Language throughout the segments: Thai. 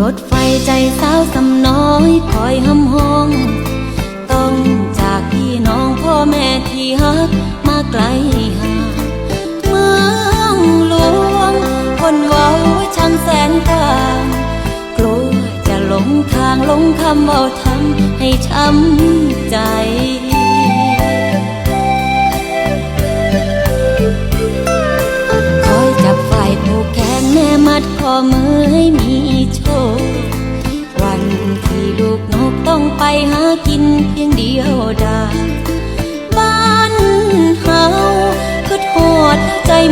รถไฟใจสาวสำน้อยคอยหำห้อง ต้องจากพี่น้องพ่อแม่ที่ฮักมาไกลห่างเมืองหลวง คนเว้าช่างแสนกลางกลัวจะหลงทางหลงคำเว้าทำให้ช้ำใจคอยจับฝ่ายผูกแขนแม่มัดข้อมือให้มี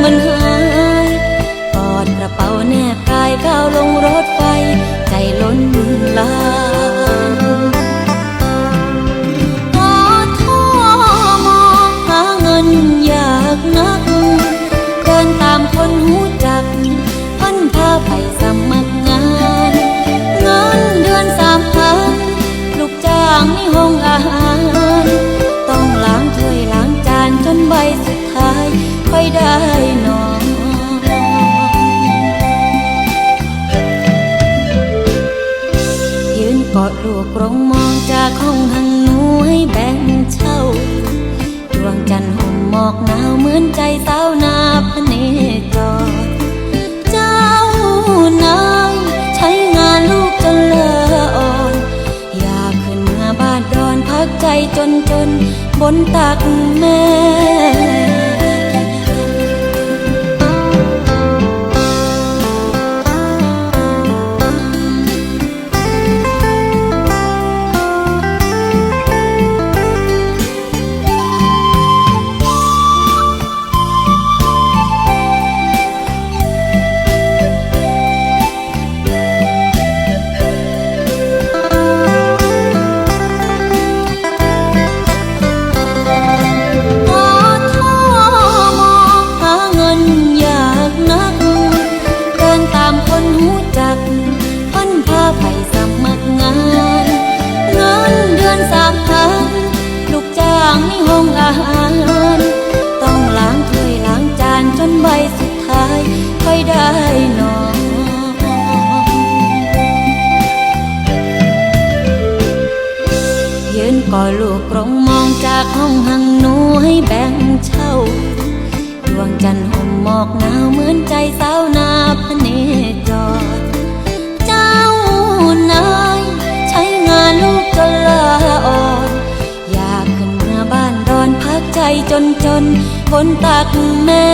มันหายกอดกระเป๋าแนบกายก้าวลงรถไฟใจล้นมือ อดลูกกรงมองจากห้องหังหนูให้แบ่งเช่าดวงจันทร์ห่มหมอกหนาวเหมือนใจสาวนาพเนจรเจ้านายใช้งานลูกจนเลอะอ่อนอยากขึ้นเมื่อบ้านดอนพักใจจนจนบนตักแม่ กอดลูกกรงมองจากห้องหังหนูให้แบ่งเช่า ดวงจันทร์ห่มหมอกหนาวเหมือนใจสาวนาพเนจร เจ้านายใช้งานลูกจนลาอ่อน อยากขึ้นเมื่อบ้านดอนพักใจจนจนบนตักแม่